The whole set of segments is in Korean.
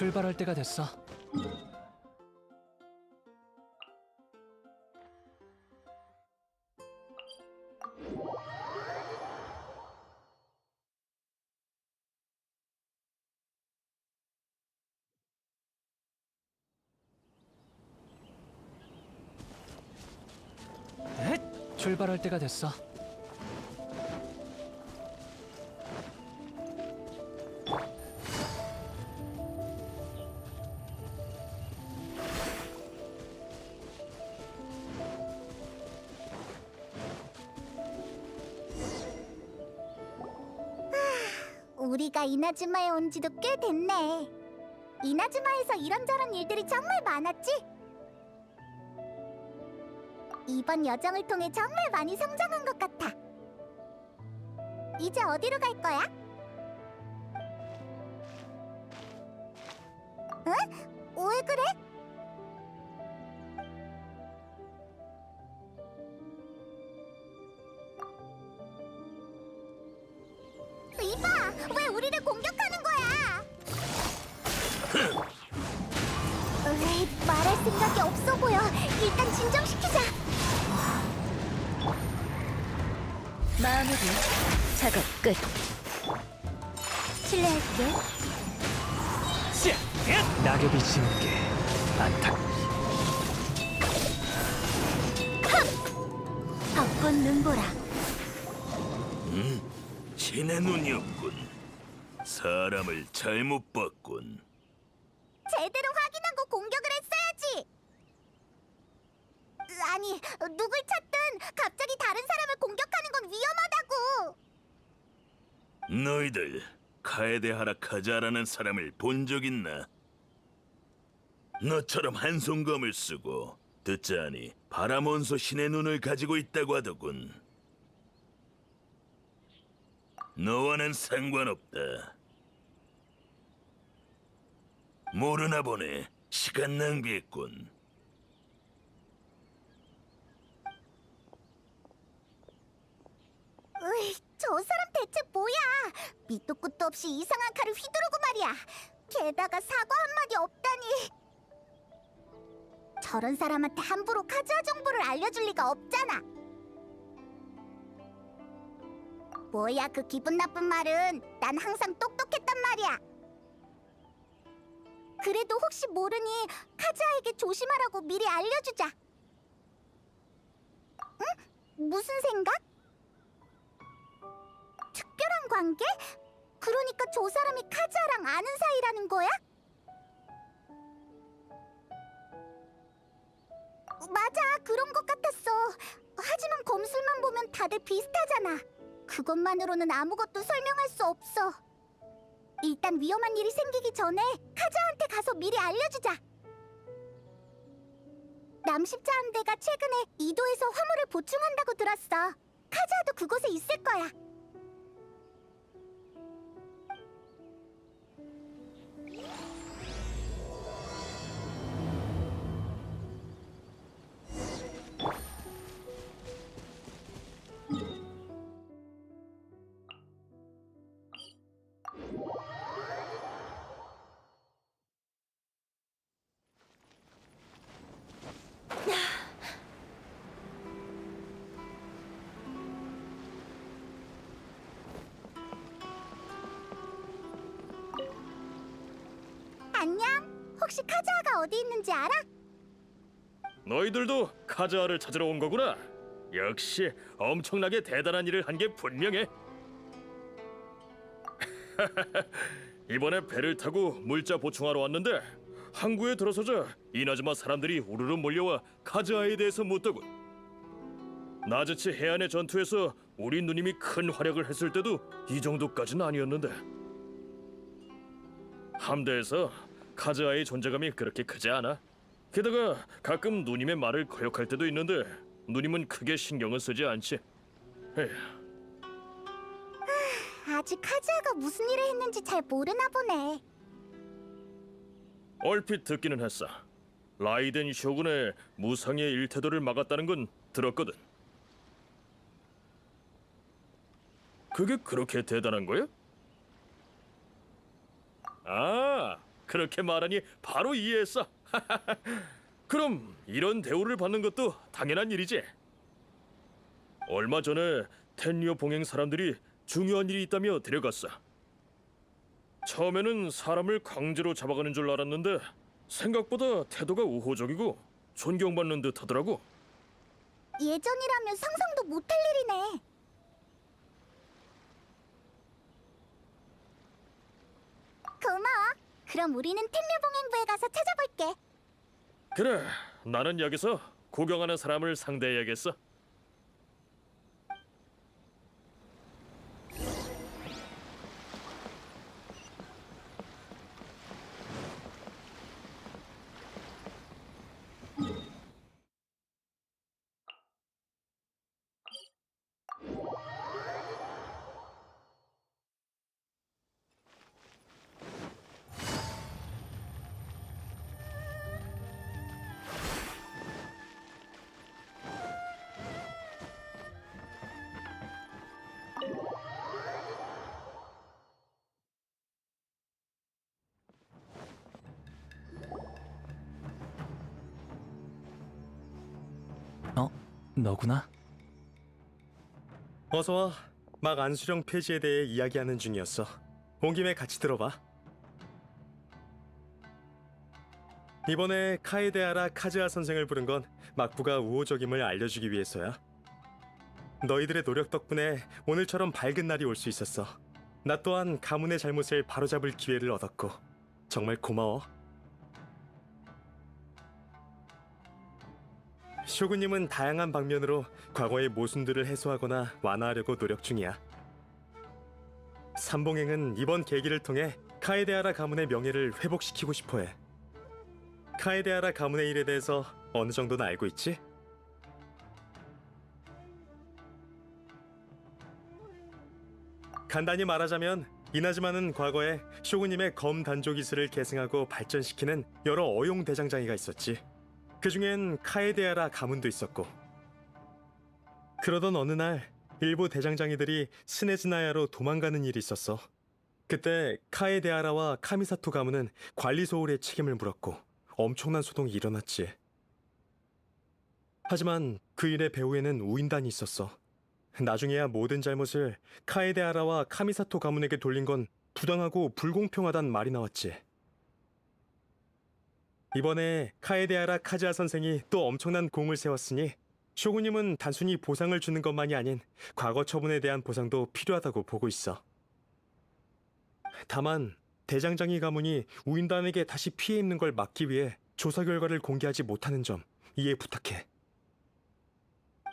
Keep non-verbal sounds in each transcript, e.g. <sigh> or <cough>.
출발할 때가 됐어. 헷! 출발할 때가 됐어. 이나즈마에 온 지도 꽤 됐네. 이나즈마에서 이런저런 일들이 정말 많았지? 이번 여정을 통해 정말 많이 성장한 것 같아. 이제 어디로 갈 거야? 응? 왜 그래? 실례할게. 씨! 낙엽이 지는 게 안타. 벚꽃 눈보라. 신의 눈이었군. 사람을 잘못 봤군. 제대로 확인하고 공격을 했어야지. 아니, 누굴 찾든 갑자기 다른 사람을 공격하는 건 위험하다고. 너희들 카에데 하라 카자라는 사람을 본 적 있나? 너처럼 한송검을 쓰고 듣자하니 바라몬소 신의 눈을 가지고 있다고 하더군. 너와는 상관없다. 모르나 보네. 시간 낭비했군. 으이, 저 사람 대체 뭐야? 밑도 끝도 없이 이상한 칼을 휘두르고 말이야. 게다가 사과 한마디 없다니. 저런 사람한테 함부로 카즈아 정보를 알려줄 리가 없잖아. 뭐야 그 기분 나쁜 말은 난 항상 똑똑했단 말이야. 그래도 혹시 모르니 카즈아에게 조심하라고 미리 알려주자. 응? 무슨 생각? 특별한 관계? 그러니까 저 사람이 카즈아랑 아는 사이라는 거야? 맞아, 그런 것 같았어. 하지만 검술만 보면 다들 비슷하잖아. 그것만으로는 아무것도 설명할 수 없어. 일단 위험한 일이 생기기 전에 카즈아한테 가서 미리 알려주자. 남십자 함대가 최근에 이도에서 화물을 보충한다고 들었어. 카즈아도 그곳에 있을 거야. 혹시 카즈아가 어디 있는지 알아? 너희들도 카즈아를 찾으러 온 거구나. 역시 엄청나게 대단한 일을 한 게 분명해. <laughs> 이번에 배를 타고 물자 보충하러 왔는데 항구에 들어서자 이나즈마 사람들이 우르르 몰려와 카즈아에 대해서 묻더군. 나즈치 해안의 전투에서 우리 누님이 큰 활약을 했을 때도 이 정도까지는 아니었는데 함대에서 카즈아의 존재감이 그렇게 크지 않아. 게다가 가끔 누님의 말을 거역할 때도 있는데 누님은 크게 신경을 쓰지 않지. 에휴, 아직 카즈아가 무슨 일을 했는지 잘 모르나 보네. 얼핏 듣기는 했어. 라이덴 쇼군의 무상의 일태도를 막았다는 건 들었거든. 그게 그렇게 대단한 거야? 아, 그렇게 말하니 바로 이해했어. <laughs> 그럼 이런 대우를 받는 것도 당연한 일이지. 얼마 전에 텐리오 봉행 사람들이 중요한 일이 있다며 데려갔어. 처음에는 사람을 강제로 잡아가는 줄 알았는데 생각보다 태도가 우호적이고 존경받는 듯하더라고. 예전이라면 상상도 못할 일이네. 고마워. 그럼 우리는 템류봉행부에 가서 찾아볼게. 그래, 나는 여기서 구경하는 사람을 상대해야겠어. 어? 너구나? 어서 와. 막 안수령 폐지에 대해 이야기하는 중이었어. 온 김에 같이 들어봐. 이번에 카에데아라 카즈아 선생을 부른 건 막부가 우호적임을 알려주기 위해서야. 너희들의 노력 덕분에 오늘처럼 밝은 날이 올 수 있었어. 나 또한 가문의 잘못을 바로잡을 기회를 얻었고 정말 고마워. 쇼군님은 다양한 방면으로 과거의 모순들을 해소하거나 완화하려고 노력 중이야. 삼봉행은 이번 계기를 통해 카에데아라 가문의 명예를 회복시키고 싶어해. 카에데아라 가문의 일에 대해서 어느 정도는 알고 있지? 간단히 말하자면 이나즈마는 과거에 쇼군님의 검 단조 기술을 계승하고 발전시키는 여러 어용 대장장이가 있었지. 그 중엔 카에데아라 가문도 있었고 그러던 어느 날 일부 대장장이들이 스네즈나야로 도망가는 일이 있었어. 그때 카에데아라와 카미사토 가문은 관리 소홀의 책임을 물었고 엄청난 소동이 일어났지. 하지만 그 일의 배후에는 우인단이 있었어. 나중에야 모든 잘못을 카에데아라와 카미사토 가문에게 돌린 건 부당하고 불공평하단 말이 나왔지 이번에 카에데아라 카즈아 선생이 또 엄청난 공을 세웠으니 쇼구님은 단순히 보상을 주는 것만이 아닌 과거 처분에 대한 보상도 필요하다고 보고 있어. 다만 대장장이 가문이 우인단에게 다시 피해 입는 걸 막기 위해 조사 결과를 공개하지 못하는 점 이해 부탁해.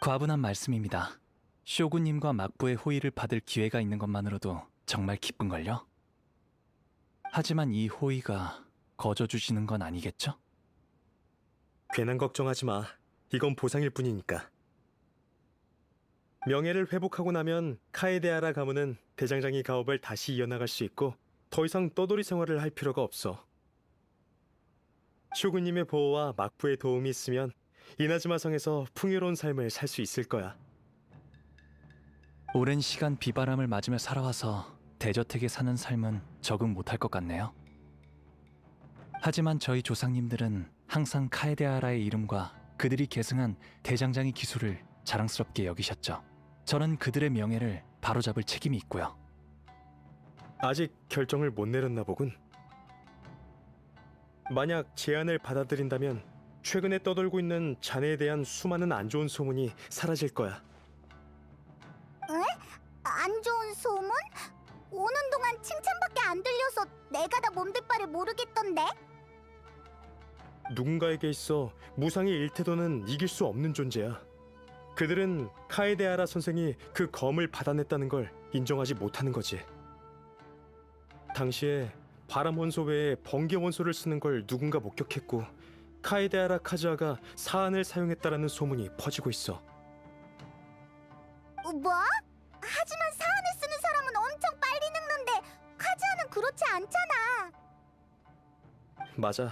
과분한 말씀입니다. 쇼군님과 막부의 호의를 받을 기회가 있는 것만으로도 정말 기쁜걸요? 하지만 이 호의가 거저 주시는 건 아니겠죠? 괜한 걱정하지 마. 이건 보상일 뿐이니까. 명예를 회복하고 나면 카에데아라 가문은 대장장이 가업을 다시 이어나갈 수 있고 더 이상 떠돌이 생활을 할 필요가 없어. 쇼군님의 보호와 막부의 도움이 있으면 이나즈마 성에서 풍요로운 삶을 살 수 있을 거야. 오랜 시간 비바람을 맞으며 살아와서 대저택에 사는 삶은 적응 못할 것 같네요. 하지만 저희 조상님들은 항상 카에데아라의 이름과 그들이 계승한 대장장이 기술을 자랑스럽게 여기셨죠. 저는 그들의 명예를 바로잡을 책임이 있고요. 아직 결정을 못 내렸나 보군. 만약 제안을 받아들인다면 최근에 떠돌고 있는 자네에 대한 수많은 안 좋은 소문이 사라질 거야. 내가 다 몸둘 바를 모르겠던데. 누군가에게 있어 무상의 일태도는 이길 수 없는 존재야. 그들은 카에데아라 선생이 그 검을 받아냈다는 걸 인정하지 못하는 거지. 당시에 바람 원소 외에 번개 원소를 쓰는 걸 누군가 목격했고 카에데아라 카즈아가 사안을 사용했다라는 소문이 퍼지고 있어. 어, 뭐? 하지만 않잖아. 맞아.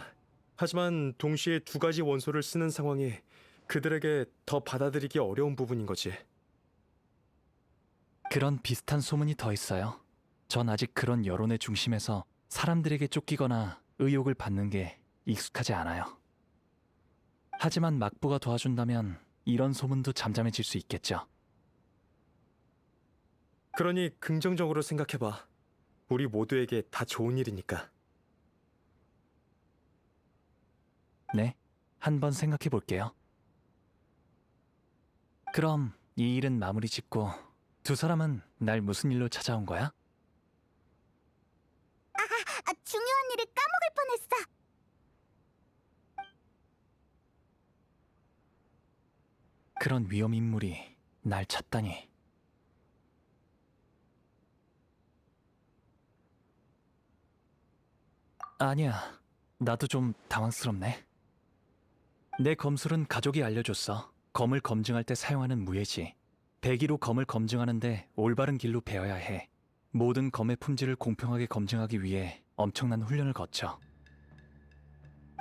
하지만 동시에 두 가지 원소를 쓰는 상황이 그들에게 더 받아들이기 어려운 부분인 거지. 그런 비슷한 소문이 더 있어요. 전 아직 그런 여론의 중심에서 사람들에게 쫓기거나 의혹을 받는 게 익숙하지 않아요. 하지만 막부가 도와준다면 이런 소문도 잠잠해질 수 있겠죠. 그러니 긍정적으로 생각해봐. 우리 모두에게 다 좋은 일이니까. 네, 한번 생각해 볼게요. 그럼 이 일은 마무리 짓고 두 사람은 날 무슨 일로 찾아온 거야? 아, 중요한 일을 까먹을 뻔했어. 그런 위험 인물이 날 찾다니. 아니야, 나도 좀 당황스럽네. 내 검술은 가족이 알려줬어. 검을 검증할 때 사용하는 무예지. 배기로 검을 검증하는데 올바른 길로 배워야 해. 모든 검의 품질을 공평하게 검증하기 위해 엄청난 훈련을 거쳐.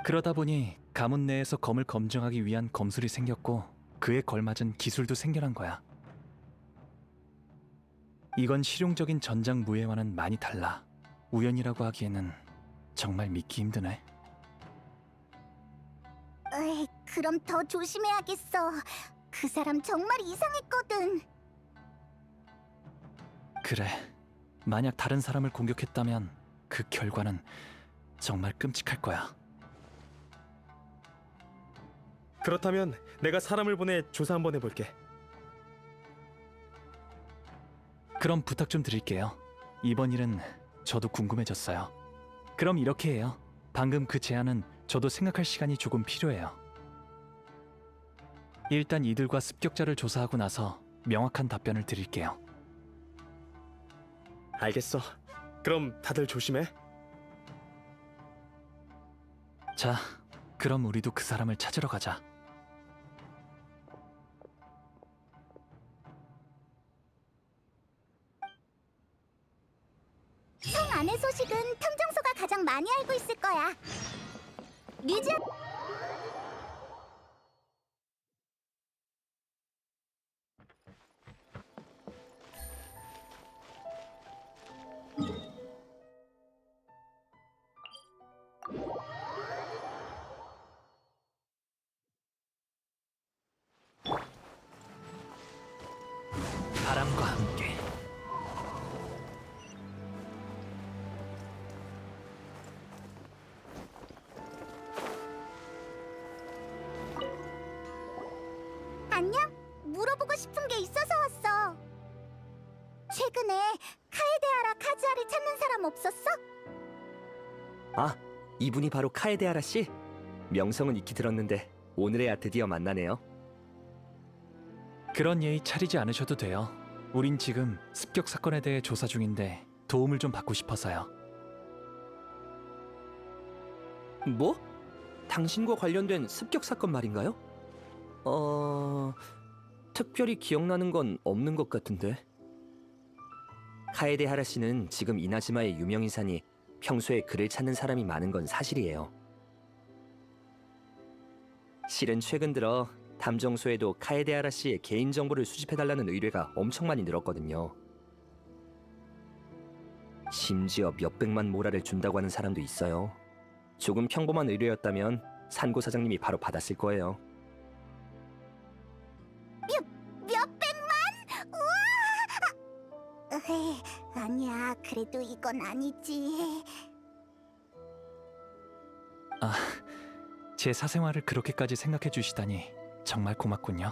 그러다 보니 가문 내에서 검을 검증하기 위한 검술이 생겼고 그에 걸맞은 기술도 생겨난 거야. 이건 실용적인 전장 무예와는 많이 달라. 우연이라고 하기에는 정말 믿기 힘드네. 에이, 그럼 더 조심해야겠어. 그 사람 정말 이상했거든. 그래. 만약 다른 사람을 공격했다면 그 결과는 정말 끔찍할 거야. 그렇다면 내가 사람을 보내 조사 한번 해볼게. 그럼 부탁 좀 드릴게요. 이번 일은 저도 궁금해졌어요. 그럼 이렇게 해요. 방금 그 제안은 저도 생각할 시간이 조금 필요해요. 일단 이들과 습격자를 조사하고 나서 명확한 답변을 드릴게요. 알겠어. 그럼 다들 조심해. 자, 그럼 우리도 그 사람을 찾으러 가자. 없었어? 아, 이분이 바로 카에데아라 씨? 명성은 익히 들었는데 오늘에야 드디어 만나네요. 그런 예의 차리지 않으셔도 돼요. 우린 지금 습격 사건에 대해 조사 중인데 도움을 좀 받고 싶어서요. 뭐? 당신과 관련된 습격 사건 말인가요? 어... 특별히 기억나는 건 없는 것 같은데. 카에데 하라 씨는 지금 이나즈마의 유명인사니 평소에 그를 찾는 사람이 많은 건 사실이에요. 실은 최근 들어 담정소에도 카에데 하라 씨의 개인 정보를 수집해달라는 의뢰가 엄청 많이 늘었거든요. 심지어 몇백만 모라를 준다고 하는 사람도 있어요. 조금 평범한 의뢰였다면 산고 사장님이 바로 받았을 거예요. 그래도 이건 아니지. 아, 제 사생활을 그렇게까지 생각해 주시다니 정말 고맙군요.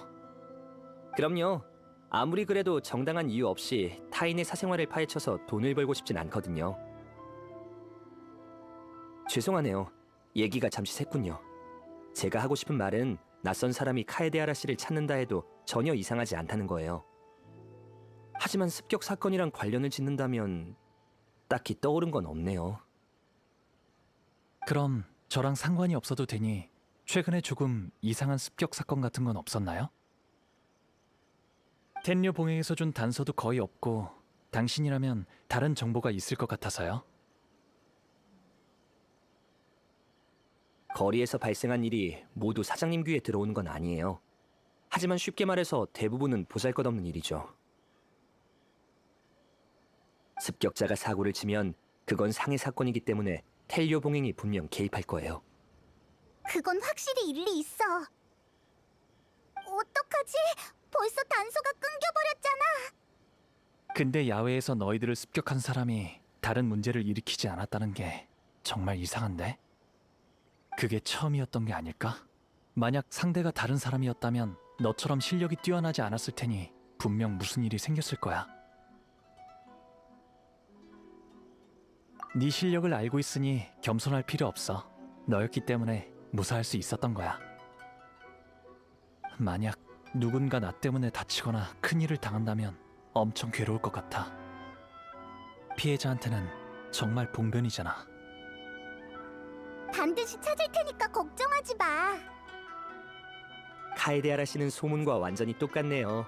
그럼요. 아무리 그래도 정당한 이유 없이 타인의 사생활을 파헤쳐서 돈을 벌고 싶진 않거든요. 죄송하네요. 얘기가 잠시 샜군요. 제가 하고 싶은 말은 낯선 사람이 카에데아라 씨를 찾는다 해도 전혀 이상하지 않다는 거예요. 하지만 습격 사건이랑 관련을 짓는다면 딱히 떠오른 건 없네요. 그럼 저랑 상관이 없어도 되니 최근에 조금 이상한 습격 사건 같은 건 없었나요? 텐류 봉행에서 준 단서도 거의 없고 당신이라면 다른 정보가 있을 것 같아서요. 거리에서 발생한 일이 모두 사장님 귀에 들어오는 건 아니에요. 하지만 쉽게 말해서 대부분은 보잘것없는 일이죠. 습격자가 사고를 치면 그건 상해 사건이기 때문에 텔리오 봉행이 분명 개입할 거예요. 그건 확실히 일리 있어. 어떡하지? 벌써 단서가 끊겨버렸잖아. 근데 야외에서 너희들을 습격한 사람이 다른 문제를 일으키지 않았다는 게 정말 이상한데? 그게 처음이었던 게 아닐까? 만약 상대가 다른 사람이었다면 너처럼 실력이 뛰어나지 않았을 테니 분명 무슨 일이 생겼을 거야. 네 실력을 알고 있으니 겸손할 필요 없어. 너였기 때문에 무사할 수 있었던 거야. 만약 누군가 나 때문에 다치거나 큰 일을 당한다면 엄청 괴로울 것 같아. 피해자한테는 정말 봉변이잖아. 반드시 찾을 테니까 걱정하지 마. 카에데아라 씨는 소문과 완전히 똑같네요.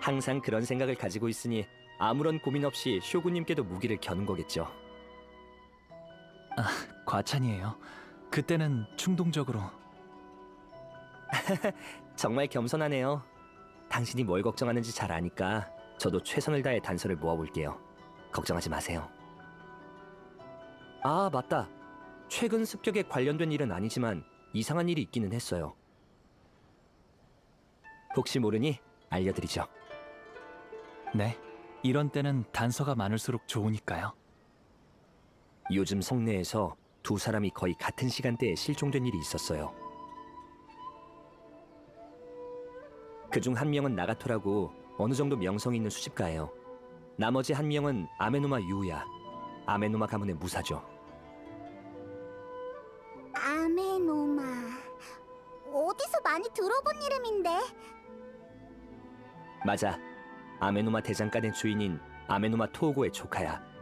항상 그런 생각을 가지고 있으니 아무런 고민 없이 쇼구님께도 무기를 겨눈 거겠죠. 과찬이에요. 그때는 충동적으로 <laughs> 정말 겸손하네요. 당신이 뭘 걱정하는지 잘 아니까 저도 최선을 다해 단서를 모아볼게요. 걱정하지 마세요. 아, 맞다. 최근 습격에 관련된 일은 아니지만 이상한 일이 있기는 했어요. 혹시 모르니 알려드리죠. 네. 이런 때는 단서가 많을수록 좋으니까요. 요즘 성내에서 두 사람이 거의 같은 시간대에 실종된 일이 있었어요. 그중 한 명은 나가토라고 어느 정도 명성 있는 수집가예요. 나머지 한 명은 아메노마 유우야. 아메노마 가문의 무사죠. 아메노마. 어디서 많이 들어본 이름인데? 맞아. 아메노마 대장간의 주인인 아메노마 토오고의 조카야.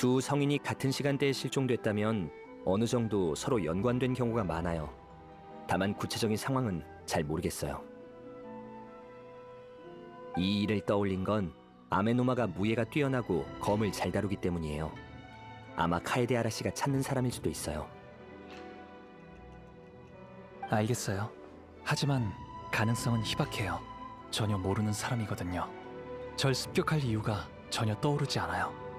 두 성인이 같은 시간대에 실종됐다면 어느 정도 서로 연관된 경우가 많아요. 다만 구체적인 상황은 잘 모르겠어요. 이 일을 떠올린 건 아메노마가 무예가 뛰어나고 검을 잘 다루기 때문이에요. 아마 카에데 아라 씨가 찾는 사람일 수도 있어요. 알겠어요. 하지만 가능성은 희박해요. 전혀 모르는 사람이거든요. 절 습격할 이유가 전혀 떠오르지 않아요.